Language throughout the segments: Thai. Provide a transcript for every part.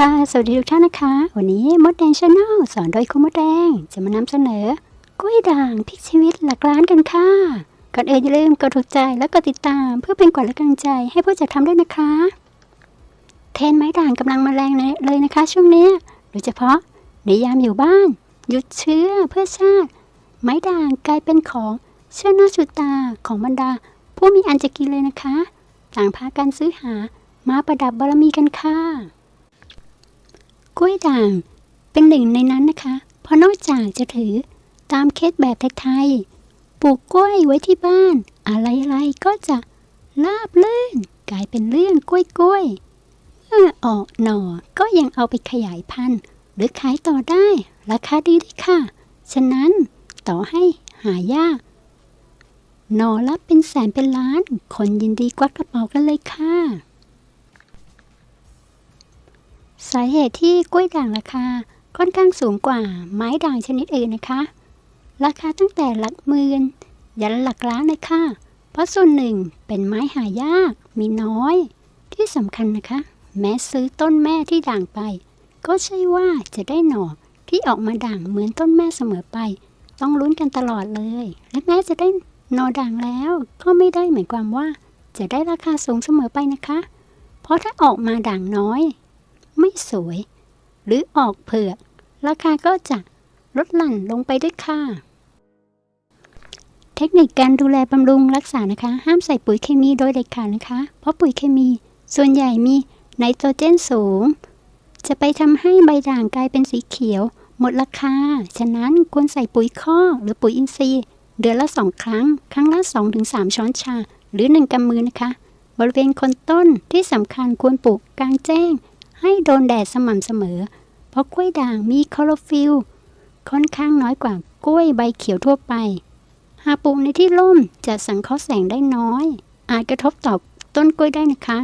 ค่ะ สวัสดีทุกท่านนะคะ วันนี้มดแดงชาแนลสอนโดยคุณมดแดง จะมานำเสนอกล้วยด่างพลิกชีวิตหลักล้านกันค่ะ ก่อนอื่นอย่าลืมกดถูกใจและกดติดตาม เพื่อเป็นกำลังและกำลังใจให้ผู้จัดทำด้วยนะคะ เทนไม้ด่างกำลังมาแรงเลยนะคะ ช่วงนี้ โดยเฉพาะในยามอยู่บ้าน หยุดเชื้อเพื่อชาติ ไม้ด่างกลายเป็นของเชื่อหน้าชูตาของบรรดา ผู้มีอันจะกินเลยนะคะ ต่างพากันซื้อหามาประดับบารมีกันค่ะ กล้วยด่างเป็นหนึ่งในนั้นนะคะ เพราะนอกจากจะถือตามเคสแบบไทยๆ ปลูกกล้วยไว้ที่บ้าน อะไรๆ ก็จะลาบลื่น กลายเป็นเรื่องกล้วยกล้วยๆเมื่อออกหน่อก็ยังเอาไปขยายพันธุ์ หรือขายต่อได้ ราคาดีด้วยค่ะ ฉะนั้นต่อให้หายาก หน่อรับเป็นแสนเป็นล้าน คนยินดีกวักกระเป๋ากันเลยค่ะ สาเหตุที่กล้วยด่างราคาค่อนข้างสูงกว่าไม้ด่างชนิดอื่นนะคะ ราคาตั้งแต่หลักหมื่นยันหลักล้านเลยค่ะ เพราะส่วนหนึ่งเป็นไม้หายากมีน้อย ที่สำคัญนะคะ แม้ซื้อต้นแม่ที่ด่างไป ก็ใช่ว่าจะได้หน่อที่ออกมาด่างเหมือนต้นแม่เสมอไป ต้องลุ้นกันตลอดเลย และแม้จะได้หน่อด่างแล้ว ก็ไม่ได้หมายความว่า จะได้ราคาสูงเสมอไปนะคะ เพราะถ้าออกมาด่างน้อย ไม่สวย หรือออกเผือก ราคาก็จะลดหลั่นลงไปด้วยค่ะ เทคนิคการดูแลบำรุงรักษานะคะ ห้ามใส่ปุ๋ยเคมีโดยเด็ดขาดนะคะ เพราะปุ๋ยเคมี ส่วนใหญ่มีไนโตรเจนสูง จะไปทำให้ใบด่างกลายเป็นสีเขียว หมดราคา ฉะนั้นควรใส่ปุ๋ยคอกหรือปุ๋ยอินทรีย์ เดือนละสองครั้ง ครั้งละ 2-3 ช้อนชา หรือ 1กำมือนะคะ บริเวณคนต้นที่สำคัญควรปลูกกลางแจ้ง ให้โดนแดดสม่ำเสมอ เพราะกล้วยด่างมีคลอโรฟิลค่อนข้างน้อยกว่ากล้วยใบเขียวทั่วไป หากปลูกในที่ร่มจะสังเคราะห์แสงได้น้อย อาจกระทบต่อต้นกล้วยได้นะคะ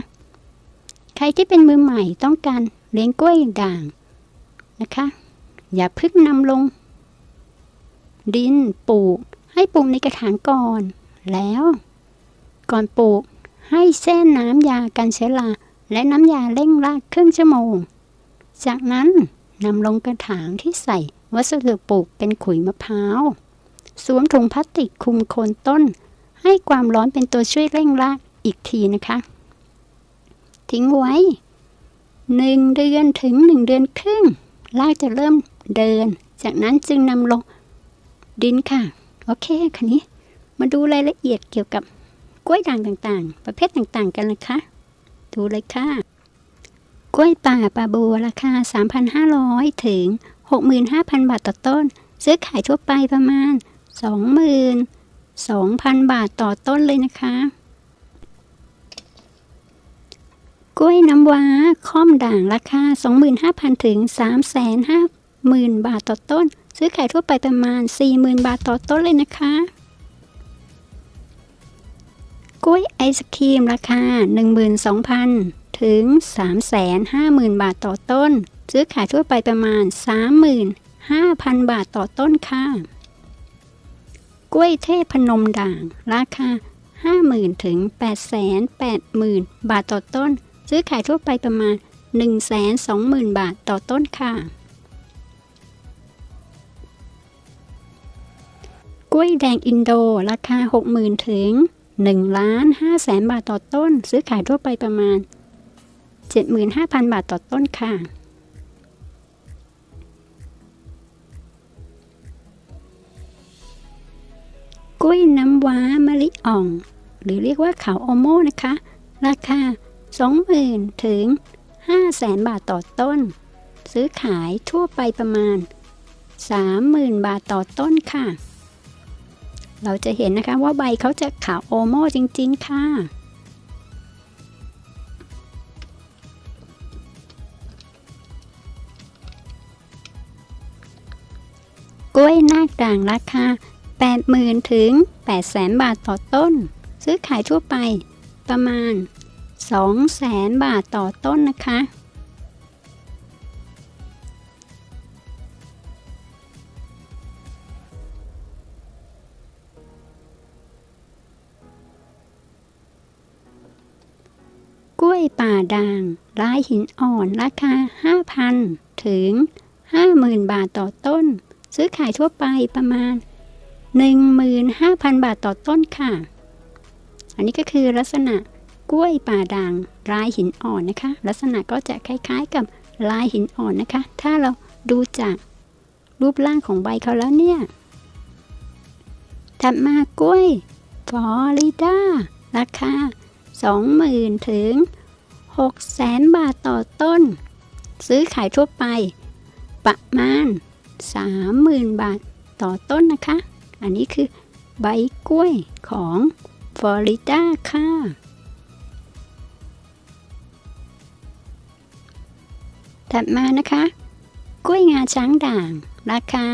ใครที่เป็นมือใหม่ต้องการเลี้ยงกล้วยด่างนะคะ อย่าเพึ่งนำลง ดินปลูกให้ปลูกในกระถางก่อน แล้ว ก่อนปลูกให้แช่น้ำยากันเชื้อรา และน้ำยาเร่งรากครึ่งชั่วโมง จากนั้นนำลงกระถางที่ใส่วัสดุปลูกเป็นขุยมะพร้าว สวมถุงพลาสติกคลุมโคนต้น ให้ความร้อนเป็นตัวช่วยเร่งรากอีกทีนะคะ ทิ้งไว้หนึ่งเดือนถึงหนึ่งเดือนครึ่ง รากจะเริ่มเดิน จากนั้นจึงนำลงดินค่ะ โอเคคันนี้ มาดูรายละเอียดเกี่ยวกับกล้วยด่างต่างๆ ประเภทต่างๆกันนะคะ ดูเลยค่ะ กล้วยป่าปลาบัวราคา 3,500 ถึง 65,000 บาทต่อต้น ซื้อขายทั่วไปประมาณ 22,000 บาทต่อต้นเลยนะคะ กล้วยน้ำว้าค่อมด่างราคา 25,000 ถึง 350,000บาทต่อต้น ซื้อขายทั่วไปประมาณ 40,000 บาทต่อต้นเลยนะคะ กล้วยไอศครีมราคา 12,000 ถึง 350,000 บาทต่อต้น ซื้อขายทั่วไปประมาณ 35,000 บาทต่อต้นค่ะ กล้วยเทพพนมด่าง ราคา 50,000 ถึง 880,000 บาทต่อต้น ซื้อขายทั่วไปประมาณ 120,000 บาทต่อต้นค่ะ กล้วยแดงอินโด ราคา 60,000 ถึง 1ล้าน5แสนบาทต่อต้น ซื้อขายทั่วไปประมาณ 75,000 บาทต่อต้นค่ะกล้วยน้ำว้ามะลิอ่อง หรือเรียกว่าขาวโอโมนะคะ ราคา 20,000 ถึง5แสนบาทต่อต้น ซื้อขายทั่วไปประมาณ 30,000 บาทต่อต้นค่ะ เราจะเห็นนะคะว่าใบเขาจะขาวโอโมจริง ๆ ค่ะ กล้วยนาคด่างราคา 80,000 ถึง 800,000 บาทต่อต้น ซื้อขายทั่วไปประมาณ 200,000 บาทต่อต้นนะคะ ป่าด่างลายหินอ่อนราคา 5,000 ถึง 50,000 บาทต่อต้น ซื้อขายทั่วไปประมาณ 15,000 บาทต่อต้นค่ะ อันนี้ก็คือลักษณะกล้วยป่าด่างลายหินอ่อนนะคะ ลักษณะก็จะคล้ายๆกับลายหินอ่อนนะคะ ถ้าเราดูจากรูปร่างของใบเขาแล้วเนี่ย ถัดมากล้วยฟลอริดาราคา 20,000 ถึง 6 0 0 0นบาทต่อต้น ซื้อขายทั่วไป ประมาณ 30,000 บาทต่อต้นนะคะ อันนี้คือใบกล้วยของฟลอริดาค่ะ ถัดมานะคะ กล้วยงาช้างด่าง ราคา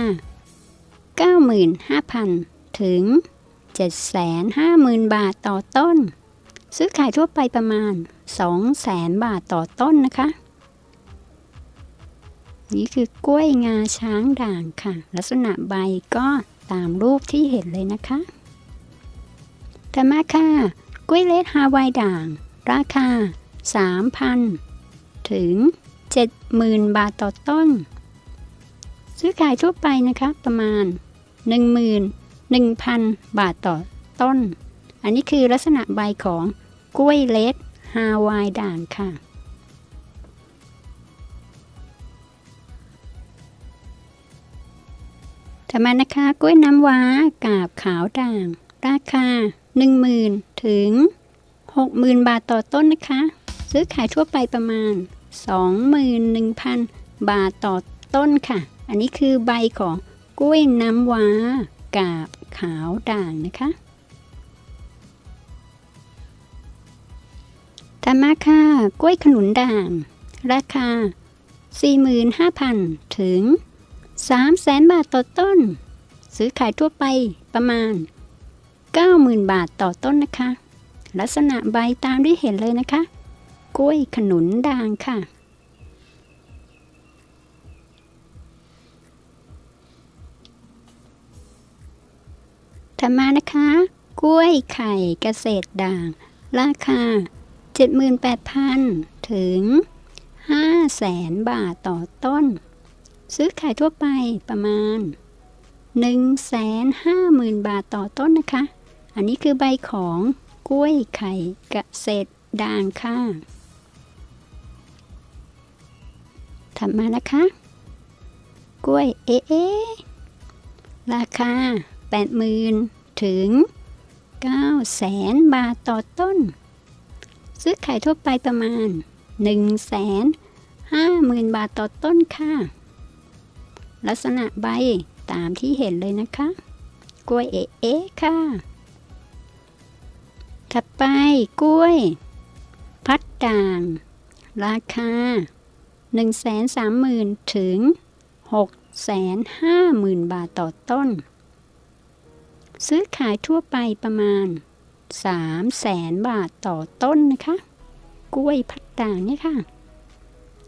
95,000 ถึง 750,000 บาทต่อต้น ซื้อขายทั่วไปประมาณ 200,000 บาทต่อต้นนะคะ นี่คือกล้วยงาช้างด่างค่ะ ลักษณะใบก็ตามรูปที่เห็นเลยนะคะต่อมาค่ะกล้วยเลดฮาวายด่าง ราคา 3,000 ถึง 70,000 บาทต่อต้น ซื้อขายทั่วไปนะคะประมาณ11,000 บาทต่อต้น อันนี้คือลักษณะใบของ กล้วยเลดฮาวายด่างค่ะถัดมานะคะ กล้วยน้ำว้ากาบขาวด่าง ราคา 10,000 ถึง 60,000 บาทต่อต้นนะคะ ซื้อขายทั่วไปประมาณ 21,000 บาทต่อต้นค่ะ อันนี้คือใบของกล้วยน้ำว้ากาบขาวด่างนะคะ ถัดมาค่ะ กล้วยขนุนด่าง ราคา 45,000 ถึง 300,000 บาทต่อต้น ซื้อขายทั่วไปประมาณ 90,000 บาทต่อต้นนะคะ ลักษณะใบตามที่เห็นเลยนะคะ กล้วยขนุนด่างค่ะถัดมานะคะ กล้วยไข่เกษตรด่าง ราคา 78,000 ถึง 500,000 บาทต่อต้น ซื้อขายทั่วไปประมาณ 150,000 บาทต่อต้นนะคะ อันนี้คือใบของกล้วยไข่กเกษตรด่างค่ะ ถัดมานะคะ กล้วยเอเอราคา 80,000 ถึง 900,000 บาทต่อต้น ซื้อขายทั่วไปประมาณ 150,000 บาทต่อต้นค่ะ ลักษณะใบตามที่เห็นเลยนะคะ กล้วยเอเอค่ะ ถัดไปกล้วย พัดด่าง ราคา 130,000 ถึง 650,000 บาทต่อต้น ซื้อขายทั่วไปประมาณ 300,000บาทต่อต้นนะคะ กล้วยพัดด่างเนี่ยค่ะ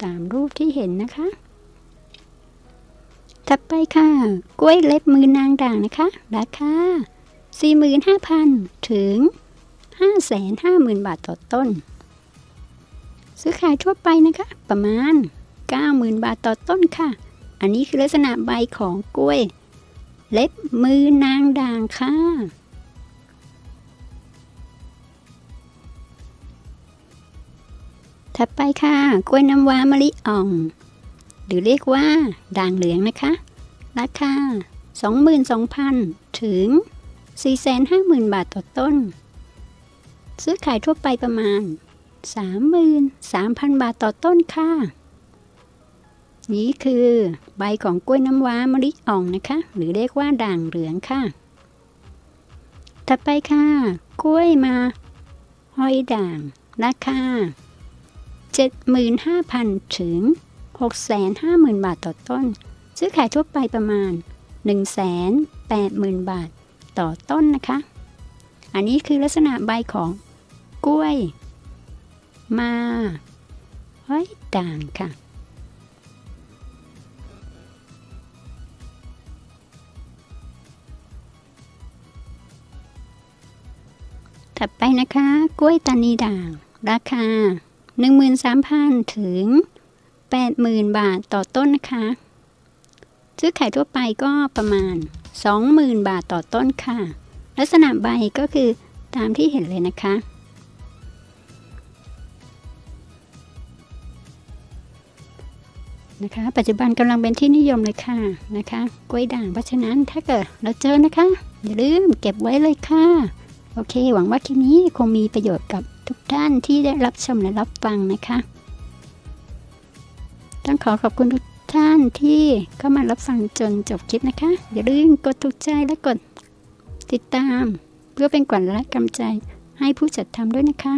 ตามรูปที่เห็นนะคะ ถัดไปค่ะ กล้วยเล็บมือนางด่างนะคะ ราคา 45,000 ถึง 550,000 บาทต่อต้น ซื้อขายทั่วไปนะคะ ประมาณ 90,000 บาทต่อต้นค่ะ อันนี้คือลักษณะใบของกล้วย เล็บมือนางด่างค่ะ ถัดไปค่ะ กล้วยน้ำว้ามะลิอ่อง หรือเรียกว่า ด่างเหลืองนะคะ ราคา 22,000 ถึง 450,000 บาทต่อต้น ซื้อขายทั่วไปประมาณ 33,000 บาทต่อต้นค่ะ นี่คือใบของกล้วยน้ำว้ามะลิอ่องนะคะ หรือเรียกว่าด่างเหลืองค่ะ ถัดไปค่ะ กล้วยมา ห้อยด่างราคา 75,000 ถึง 650,000 บาทต่อต้น ซื้อขายทั่วไปประมาณ 180,000 บาทต่อต้นนะคะ อันนี้คือลักษณะใบของกล้วย มาห้ยด่างค่ะถัดไปนะคะ กล้วยตานีด่าง ราคา 13,000 ถึง 80,000 บาทต่อต้นนะคะ ซื้อขายทั่วไปก็ประมาณ 20,000 บาทต่อต้นค่ะ ลักษณะใบก็คือตามที่เห็นเลยนะคะ นะคะ ปัจจุบันกำลังเป็นที่นิยมเลยค่ะนะคะกล้วยด่างเพราะฉะนั้นถ้าเกิดเราเจอนะคะ อย่าลืมเก็บไว้เลยค่ะ โอเค หวังว่าคลิปนี้คงมีประโยชน์กับ ทุกท่านที่ได้รับชมและรับฟังนะคะ ต้องขอขอบคุณทุกท่านที่เข้ามารับฟังจนจบคลิปนะคะ อย่าลืมกดถูกใจและกดติดตาม เพื่อเป็นกำลังและกำลังใจให้ผู้จัดทำด้วยนะคะ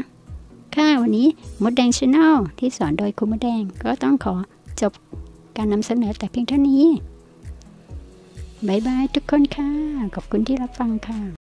ค่ะวันนี้มดแดงชาแนลที่สอนโดยคุณมดแดงก็ต้องขอจบการนำเสนอแต่เพียงเท่านี้บายบายทุกคนค่ะ ขอบคุณที่รับฟังค่ะ